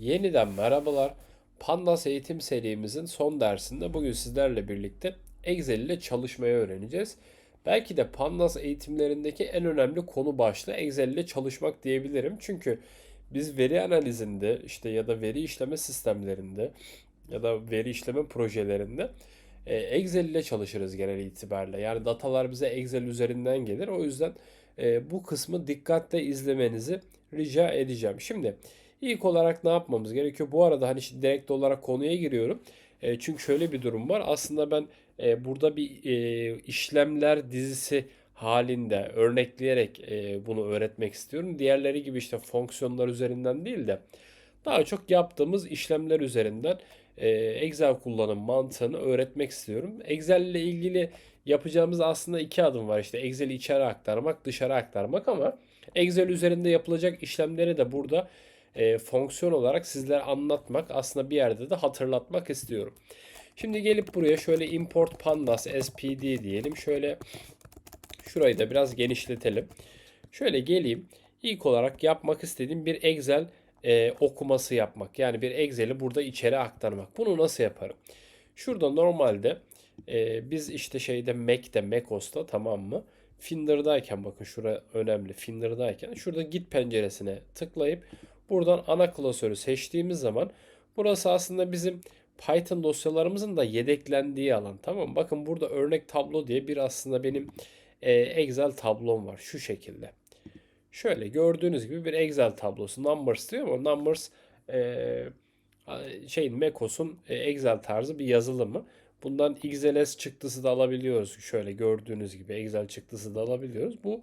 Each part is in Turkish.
Yeniden merhabalar. Pandas eğitim serimizin son dersinde bugün sizlerle birlikte Excel ile çalışmayı öğreneceğiz. Belki de Pandas eğitimlerindeki en önemli konu başlığı Excel ile çalışmak diyebilirim. Çünkü biz veri analizinde işte ya da veri işleme sistemlerinde ya da veri işleme projelerinde e, Excel ile çalışırız genel itibariyle. Yani datalar bize Excel üzerinden gelir. O yüzden e, bu kısmı dikkatle izlemenizi rica edeceğim. Şimdi ilk olarak ne yapmamız gerekiyor? Bu arada hani şimdi direkt olarak konuya giriyorum. E, çünkü şöyle bir durum var. Aslında ben e, burada bir e, işlemler dizisi halinde örnekleyerek e, bunu öğretmek istiyorum. Diğerleri gibi işte fonksiyonlar üzerinden değil de daha çok yaptığımız işlemler üzerinden e, Excel kullanım mantığını öğretmek istiyorum. Excel ile ilgili yapacağımız aslında iki adım var. İşte Excel'i içeri aktarmak, dışarı aktarmak ama Excel üzerinde yapılacak işlemleri de burada e, fonksiyon olarak sizlere anlatmak, aslında bir yerde de hatırlatmak istiyorum. Şimdi gelip buraya şöyle import pandas spd diyelim. Şöyle şurayı da biraz genişletelim. Şöyle geleyim. İlk olarak yapmak istediğim bir Excel e, okuması yapmak. Yani bir Excel'i burada içeri aktarmak. Bunu nasıl yaparım? Şurada normalde e, biz işte şeyde Mac'te, macOS'ta tamam mı? Finder'dayken bakın şura önemli. Finder'dayken şurada git penceresine tıklayıp buradan ana klasörü seçtiğimiz zaman burası aslında bizim Python dosyalarımızın da yedeklendiği alan. Tamam? Bakın burada örnek tablo diye bir aslında benim e, Excel tablom var. Şu şekilde. Şöyle gördüğünüz gibi bir Excel tablosu. Numbers diyor ama Numbers e, şeyin macOS'un e, Excel tarzı bir yazılımı. Bundan XLS çıktısı da alabiliyoruz. Şöyle gördüğünüz gibi Excel çıktısı da alabiliyoruz. Bu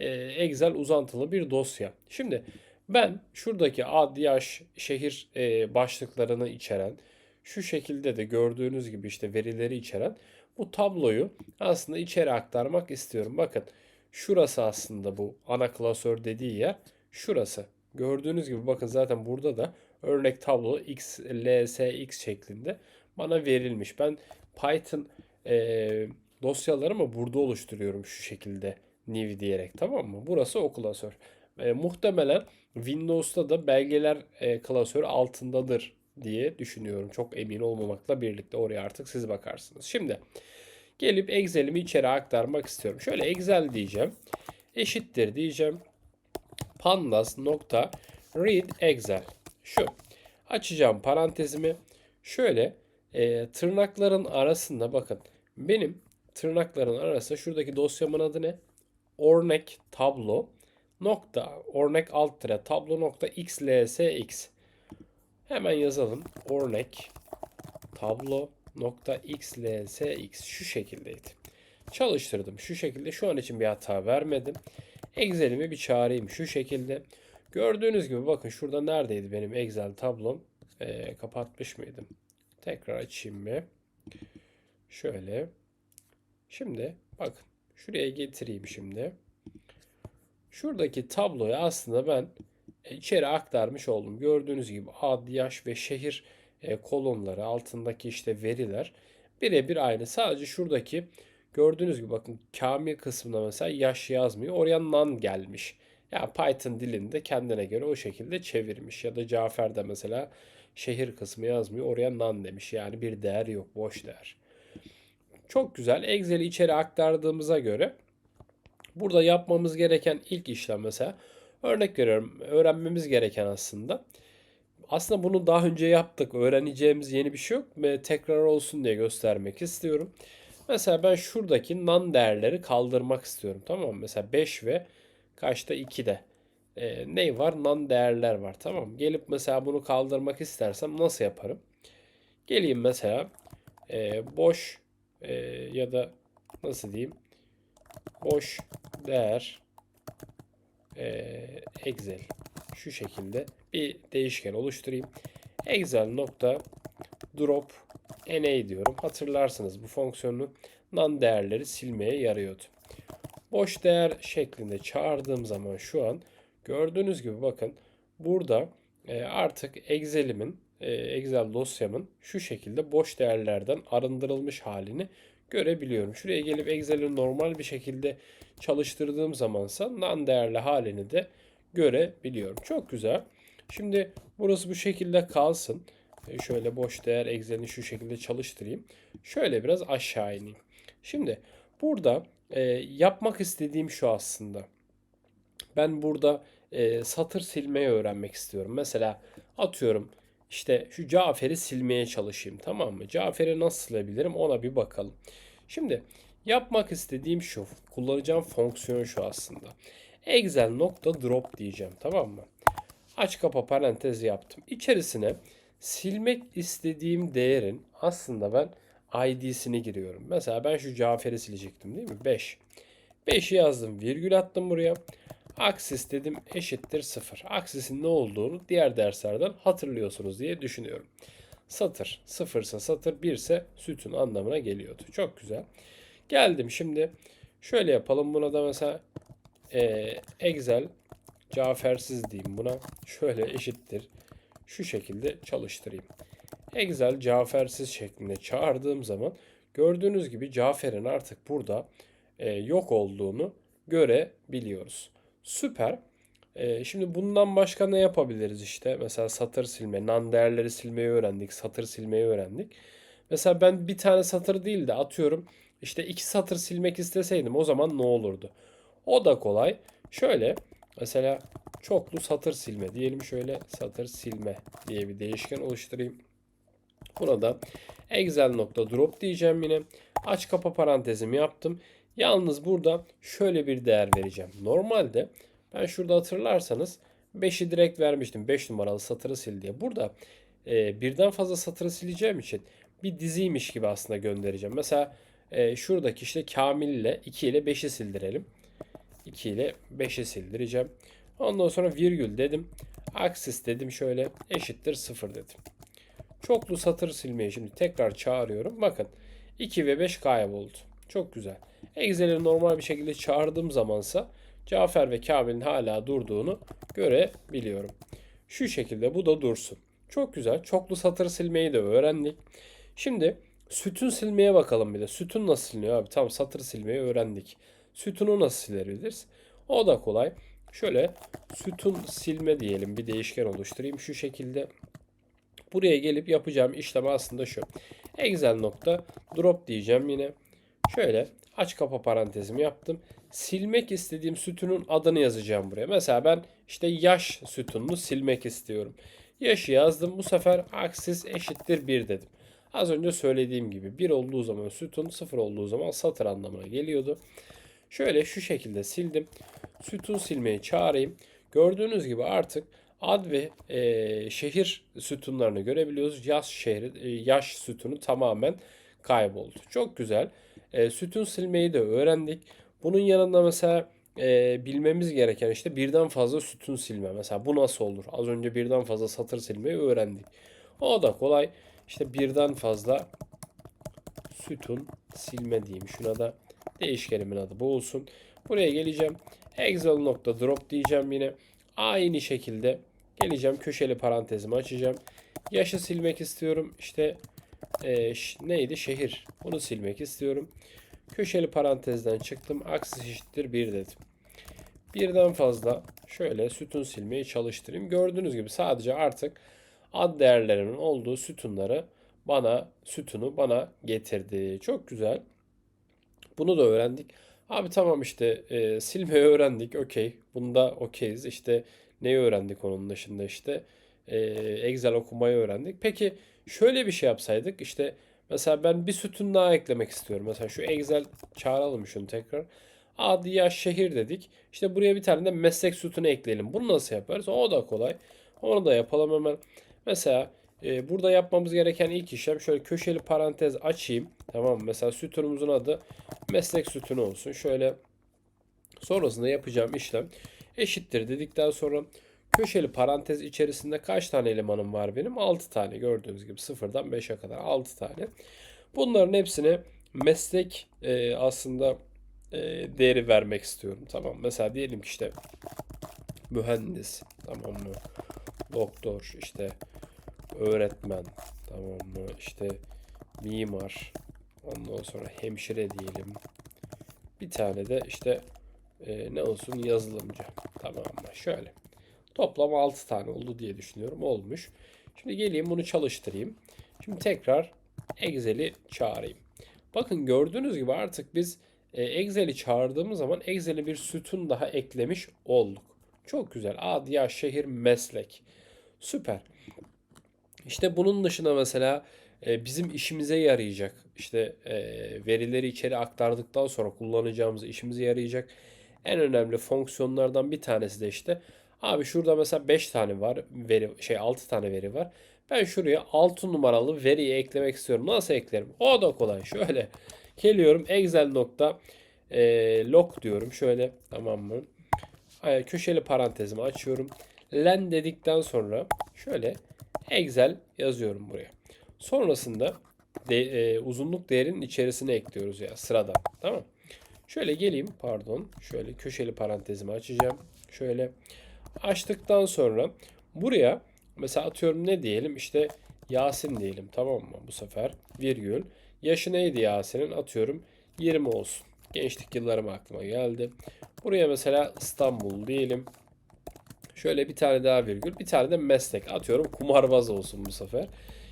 e, Excel uzantılı bir dosya. Şimdi ben şuradaki ad, yaş, şehir e, başlıklarını içeren şu şekilde de gördüğünüz gibi işte verileri içeren bu tabloyu aslında içeri aktarmak istiyorum. Bakın şurası aslında bu ana klasör dediği yer şurası. Gördüğünüz gibi bakın zaten burada da örnek tablo x, lsx şeklinde bana verilmiş. Ben Python e, dosyalarımı burada oluşturuyorum şu şekilde new diyerek tamam mı? Burası o klasör. E, muhtemelen Windows'ta da belgeler e, klasörü altındadır diye düşünüyorum. Çok emin olmamakla birlikte oraya artık siz bakarsınız. Şimdi gelip Excel'imi içeri aktarmak istiyorum. Şöyle Excel diyeceğim. Eşittir diyeceğim. Pandas nokta read Excel. Şu. Açacağım parantezimi. Şöyle e, tırnakların arasında bakın. Benim tırnakların arasında şuradaki dosyamın adı ne? Örnek tablo nokta örnek alt tire tablo nokta xlsx. Hemen yazalım. Örnek tablo nokta xlsx şu şekildeydi. Çalıştırdım şu şekilde. Şu an için bir hata vermedim. Excel'imi bir çağırayım şu şekilde. Gördüğünüz gibi bakın şurada neredeydi benim Excel tablom? Ee, kapatmış mıydım? Tekrar açayım mı? Şöyle. Şimdi bakın şuraya getireyim şimdi. Şuradaki tabloyu aslında ben içeri aktarmış oldum. Gördüğünüz gibi ad, yaş ve şehir e, kolonları altındaki işte veriler birebir aynı. Sadece şuradaki gördüğünüz gibi bakın Kamil kısmında mesela yaş yazmıyor. Oraya nan gelmiş. Yani Python dilinde kendine göre o şekilde çevirmiş. Ya da Cafer de mesela şehir kısmı yazmıyor. Oraya nan demiş. Yani bir değer yok. Boş değer. Çok güzel. Excel'i içeri aktardığımıza göre burada yapmamız gereken ilk işlem mesela örnek veriyorum. Öğrenmemiz gereken aslında. Aslında bunu daha önce yaptık. Öğreneceğimiz yeni bir şey yok. Ve tekrar olsun diye göstermek istiyorum. Mesela ben şuradaki nan değerleri kaldırmak istiyorum. Tamam mı? Mesela 5 ve kaçta 2'de. Ee, ne var? Nan değerler var. Tamam mı? Gelip mesela bunu kaldırmak istersem nasıl yaparım? Geleyim mesela e, boş e, ya da nasıl diyeyim? Boş değer e, Excel şu şekilde bir değişken oluşturayım. Excel nokta drop na diyorum. Hatırlarsınız bu fonksiyonu nan değerleri silmeye yarıyordu. Boş değer şeklinde çağırdığım zaman şu an gördüğünüz gibi bakın burada e, artık Excel'imin e, Excel dosyamın şu şekilde boş değerlerden arındırılmış halini görebiliyorum. Şuraya gelip Excel'i normal bir şekilde çalıştırdığım zamansa nan değerli halini de görebiliyorum. Çok güzel. Şimdi burası bu şekilde kalsın. E, şöyle boş değer Excel'ini şu şekilde çalıştırayım. Şöyle biraz aşağı ineyim. Şimdi burada e, yapmak istediğim şu aslında. Ben burada e, satır silmeyi öğrenmek istiyorum. Mesela atıyorum işte şu Cafer'i silmeye çalışayım tamam mı? Cafer'i nasıl silebilirim ona bir bakalım. Şimdi yapmak istediğim şu. Kullanacağım fonksiyon şu aslında. Excel nokta drop diyeceğim tamam mı? Aç kapa parantez yaptım. İçerisine silmek istediğim değerin aslında ben ID'sini giriyorum. Mesela ben şu Cafer'i silecektim değil mi? 5. 5'i yazdım virgül attım buraya. Aksis dedim eşittir 0. Aksisin ne olduğunu diğer derslerden hatırlıyorsunuz diye düşünüyorum. Satır 0 ise satır 1 ise sütun anlamına geliyordu. Çok güzel. Geldim şimdi şöyle yapalım. Buna da mesela e, Excel Cafersiz diyeyim buna. Şöyle eşittir. Şu şekilde çalıştırayım. Excel Cafersiz şeklinde çağırdığım zaman gördüğünüz gibi Cafer'in artık burada e, yok olduğunu görebiliyoruz. Süper. E, şimdi bundan başka ne yapabiliriz işte? Mesela satır silme, nan değerleri silmeyi öğrendik, satır silmeyi öğrendik. Mesela ben bir tane satır değil de atıyorum işte iki satır silmek isteseydim o zaman ne olurdu? O da kolay. Şöyle mesela çoklu satır silme diyelim şöyle satır silme diye bir değişken oluşturayım. Burada excel.drop diyeceğim yine. Aç kapa parantezimi yaptım. Yalnız burada şöyle bir değer vereceğim. Normalde ben şurada hatırlarsanız 5'i direkt vermiştim. 5 numaralı satırı sil diye. Burada e, birden fazla satırı sileceğim için bir diziymiş gibi aslında göndereceğim. Mesela e, şuradaki işte Kamil ile 2 ile 5'i sildirelim. 2 ile 5'i sildireceğim. Ondan sonra virgül dedim. Aksis dedim şöyle eşittir 0 dedim. Çoklu satır silmeyi şimdi tekrar çağırıyorum. Bakın 2 ve 5 kayboldu. Çok güzel. Excel'i normal bir şekilde çağırdığım zamansa Cafer ve Kamil'in hala durduğunu görebiliyorum. Şu şekilde bu da dursun. Çok güzel. Çoklu satır silmeyi de öğrendik. Şimdi sütun silmeye bakalım bir de. Sütun nasıl siliniyor abi? Tamam satır silmeyi öğrendik. Sütunu nasıl silebiliriz? O da kolay. Şöyle sütun silme diyelim. Bir değişken oluşturayım. Şu şekilde buraya gelip yapacağım işlem aslında şu. Excel nokta drop diyeceğim yine. Şöyle aç kapa parantezimi yaptım. Silmek istediğim sütunun adını yazacağım buraya. Mesela ben işte yaş sütununu silmek istiyorum. Yaşı yazdım. Bu sefer aksis eşittir 1 dedim. Az önce söylediğim gibi 1 olduğu zaman sütun 0 olduğu zaman satır anlamına geliyordu. Şöyle şu şekilde sildim. Sütun silmeyi çağırayım. Gördüğünüz gibi artık ad ve e, şehir sütunlarını görebiliyoruz. Yaş şehri, e, yaş sütunu tamamen kayboldu. Çok güzel. E, sütun silmeyi de öğrendik. Bunun yanında mesela e, bilmemiz gereken işte birden fazla sütun silme. Mesela bu nasıl olur? Az önce birden fazla satır silmeyi öğrendik. O da kolay. İşte birden fazla sütun silme diyeyim. Şuna da değişkenimin adı bu olsun. Buraya geleceğim. Excel nokta drop diyeceğim yine. Aynı şekilde geleceğim. Köşeli parantezimi açacağım. Yaşı silmek istiyorum. İşte e, neydi? Şehir. Bunu silmek istiyorum. Köşeli parantezden çıktım. Aksis eşittir 1 dedim. Birden fazla şöyle sütun silmeyi çalıştırayım. Gördüğünüz gibi sadece artık ad değerlerinin olduğu sütunları bana sütunu bana getirdi. Çok güzel. Bunu da öğrendik. Abi tamam işte e, silmeyi öğrendik. Okey. Bunda okeyiz. İşte neyi öğrendik onun dışında işte. E, Excel okumayı öğrendik. Peki şöyle bir şey yapsaydık. işte mesela ben bir sütun daha eklemek istiyorum. Mesela şu Excel çağıralım şunu tekrar. Ad, yaş, şehir dedik. İşte buraya bir tane de meslek sütunu ekleyelim. Bunu nasıl yaparız? O da kolay. Onu da yapalım hemen. Mesela e, burada yapmamız gereken ilk işlem şöyle köşeli parantez açayım. Tamam? Mesela sütunumuzun adı meslek sütunu olsun. Şöyle sonrasında yapacağım işlem eşittir dedikten sonra köşeli parantez içerisinde kaç tane elemanım var benim? 6 tane gördüğünüz gibi sıfırdan 5'e kadar 6 tane. Bunların hepsine meslek e, aslında e, değeri vermek istiyorum. Tamam Mesela diyelim ki işte mühendis tamam mı? Doktor işte öğretmen tamam mı? İşte mimar ondan sonra hemşire diyelim. Bir tane de işte e, ne olsun yazılımcı tamam mı? Şöyle. Toplam 6 tane oldu diye düşünüyorum. Olmuş. Şimdi geleyim bunu çalıştırayım. Şimdi tekrar Excel'i çağırayım. Bakın gördüğünüz gibi artık biz e, Excel'i çağırdığımız zaman Excel'e bir sütun daha eklemiş olduk. Çok güzel. Ad, yaş, şehir, meslek. Süper. İşte bunun dışında mesela e, bizim işimize yarayacak. İşte e, verileri içeri aktardıktan sonra kullanacağımız işimize yarayacak. En önemli fonksiyonlardan bir tanesi de işte abi şurada mesela 5 tane var veri şey 6 tane veri var. Ben şuraya 6 numaralı veriyi eklemek istiyorum. Nasıl eklerim? O da kolay. Şöyle geliyorum excel nokta e, log diyorum. Şöyle tamam mı? Ay, Köşeli parantezimi açıyorum. Len dedikten sonra şöyle Excel yazıyorum buraya. Sonrasında de, e, uzunluk değerinin içerisine ekliyoruz ya sıradan. Tamam. Şöyle geleyim pardon. Şöyle köşeli parantezimi açacağım. Şöyle açtıktan sonra buraya mesela atıyorum ne diyelim işte Yasin diyelim tamam mı bu sefer virgül. Yaşı neydi Yasin'in atıyorum 20 olsun. Gençlik yıllarım aklıma geldi. Buraya mesela İstanbul diyelim. Şöyle bir tane daha virgül. Bir tane de meslek. Atıyorum kumarbaz olsun bu sefer.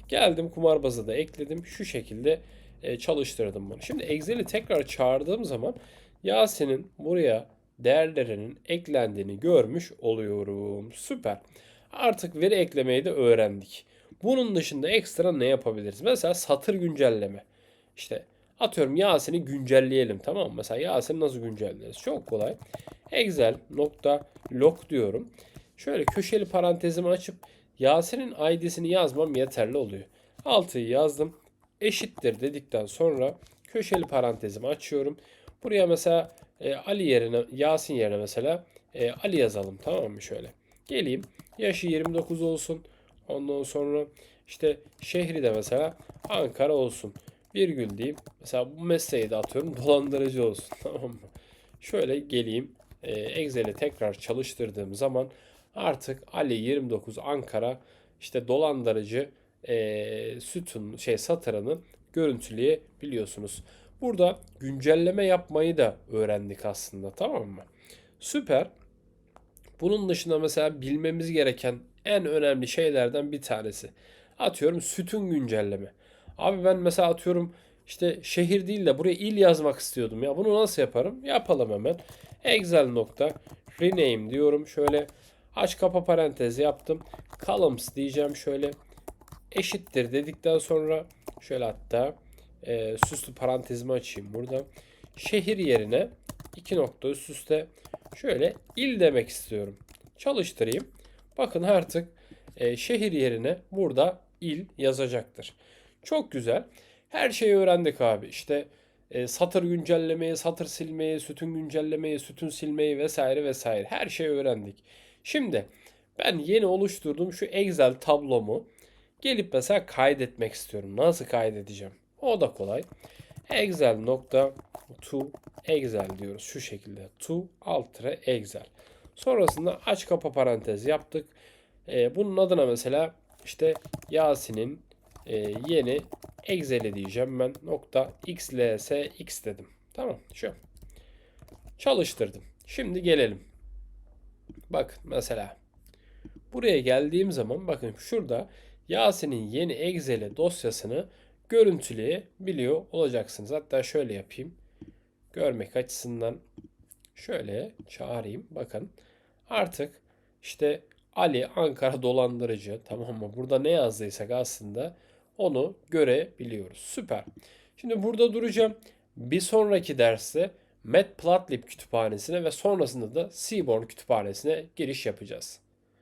Geldim kumarbazı da ekledim. Şu şekilde e, çalıştırdım bunu. Şimdi Excel'i tekrar çağırdığım zaman Yasin'in buraya değerlerinin eklendiğini görmüş oluyorum. Süper. Artık veri eklemeyi de öğrendik. Bunun dışında ekstra ne yapabiliriz? Mesela satır güncelleme. İşte atıyorum Yasin'i güncelleyelim tamam mı? Mesela Yasin'i nasıl güncelleriz? Çok kolay. Excel nokta log diyorum. Şöyle köşeli parantezimi açıp Yasin'in ID'sini yazmam yeterli oluyor. 6'yı yazdım. Eşittir dedikten sonra köşeli parantezimi açıyorum. Buraya mesela e, Ali yerine Yasin yerine mesela e, Ali yazalım tamam mı şöyle. Geleyim yaşı 29 olsun. Ondan sonra işte şehri de mesela Ankara olsun. Virgül diyeyim. Mesela bu mesleği de atıyorum dolandırıcı olsun tamam mı? Şöyle geleyim e, Excel'i tekrar çalıştırdığım zaman artık Ali 29 Ankara işte dolandırıcı e, sütun şey satırını görüntüleyebiliyorsunuz. Burada güncelleme yapmayı da öğrendik aslında tamam mı? Süper. Bunun dışında mesela bilmemiz gereken en önemli şeylerden bir tanesi. Atıyorum sütun güncelleme. Abi ben mesela atıyorum işte şehir değil de buraya il yazmak istiyordum ya. Bunu nasıl yaparım? Yapalım hemen. Excel nokta rename diyorum. Şöyle aç kapa parantez yaptım. Columns diyeceğim şöyle eşittir dedikten sonra şöyle hatta e, süslü parantezimi açayım burada. Şehir yerine iki nokta üst şöyle il demek istiyorum. Çalıştırayım. Bakın artık e, şehir yerine burada il yazacaktır. Çok güzel. Her şeyi öğrendik abi. İşte e, satır güncellemeyi, satır silmeyi, sütun güncellemeyi, sütun silmeyi vesaire vesaire. Her şeyi öğrendik. Şimdi ben yeni oluşturduğum şu Excel tablomu gelip mesela kaydetmek istiyorum. Nasıl kaydedeceğim? O da kolay. Excel nokta to Excel diyoruz şu şekilde. To altre Excel. Sonrasında aç kapa parantez yaptık. E, bunun adına mesela işte Yasin'in e, yeni Excel'i diyeceğim ben. Nokta xlsx dedim. Tamam şu. Çalıştırdım. Şimdi gelelim. Bak mesela. Buraya geldiğim zaman bakın şurada Yasin'in yeni Excel'e dosyasını görüntüleyebiliyor olacaksınız. Hatta şöyle yapayım. Görmek açısından şöyle çağırayım. Bakın artık işte Ali Ankara dolandırıcı tamam mı? Burada ne yazdıysak aslında onu görebiliyoruz. Süper. Şimdi burada duracağım. Bir sonraki derste Matplotlib kütüphanesine ve sonrasında da Seaborn kütüphanesine giriş yapacağız.